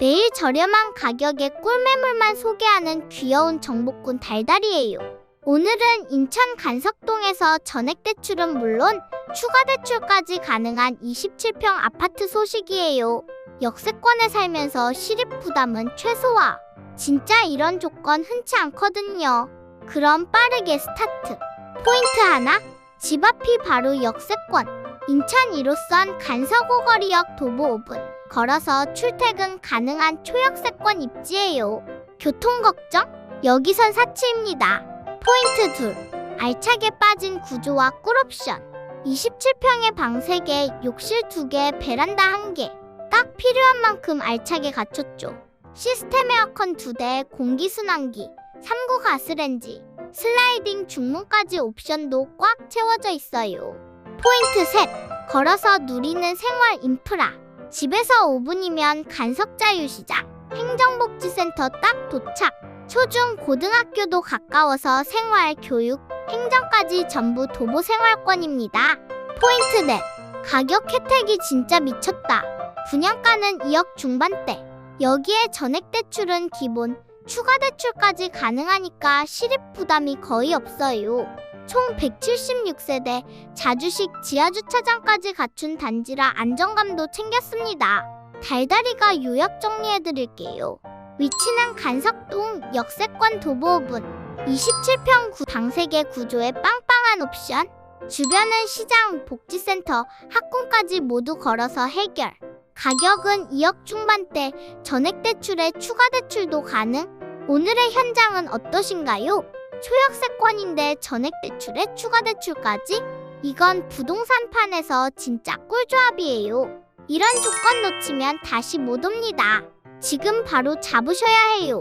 매일 저렴한 가격에 꿀매물만 소개하는 귀여운 정복군 달달이에요. 오늘은 인천 간석동에서 전액대출은 물론 추가대출까지 가능한 27평 아파트 소식이에요. 역세권에 살면서 실입 부담은 최소화. 진짜 이런 조건 흔치 않거든요. 그럼 빠르게 스타트. 포인트 하나. 집 앞이 바로 역세권. 인천 1호선 간서고거리역 도보 5분. 걸어서 출퇴근 가능한 초역세권 입지예요. 교통 걱정? 여기선 사치입니다. 포인트 둘. 알차게 빠진 구조와 꿀옵션. 27평의 방 3개, 욕실 2개, 베란다 1개. 딱 필요한 만큼 알차게 갖췄죠. 시스템 에어컨 2대, 공기순환기, 3구 가스렌지, 슬라이딩 중문까지 옵션도 꽉 채워져 있어요. 포인트 셋. 걸어서 누리는 생활 인프라. 집에서 5분이면 간석자유시장, 행정복지센터 딱 도착. 초중 고등학교도 가까워서 생활, 교육, 행정까지 전부 도보 생활권입니다. 포인트 넷. 가격 혜택이 진짜 미쳤다. 분양가는 2억 중반대. 여기에 전액 대출은 기본, 추가 대출까지 가능하니까 실입 부담이 거의 없어요. 총 176세대, 자주식 지하주차장까지 갖춘 단지라 안정감도 챙겼습니다. 달달이가 요약 정리해드릴게요. 위치는 간석동 역세권 도보 5분 27평 구, 방 3개 구조의 빵빵한 옵션 주변은 시장, 복지센터, 학군까지 모두 걸어서 해결 가격은 2억 중반대 전액 대출에 추가 대출도 가능 오늘의 현장은 어떠신가요? 초역세권인데 전액대출에 추가대출까지? 이건 부동산판에서 진짜 꿀조합이에요 이런 조건 놓치면 다시 못 옵니다 지금 바로 잡으셔야 해요.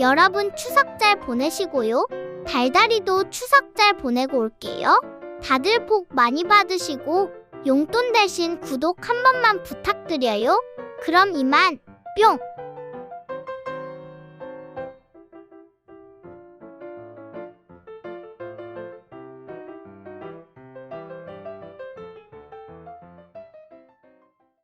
여러분 추석 잘 보내시고요. 달달이도 추석 잘 보내고 올게요. 다들 복 많이 받으시고 용돈 대신 구독 한 번만 부탁드려요. 그럼 이만 뿅!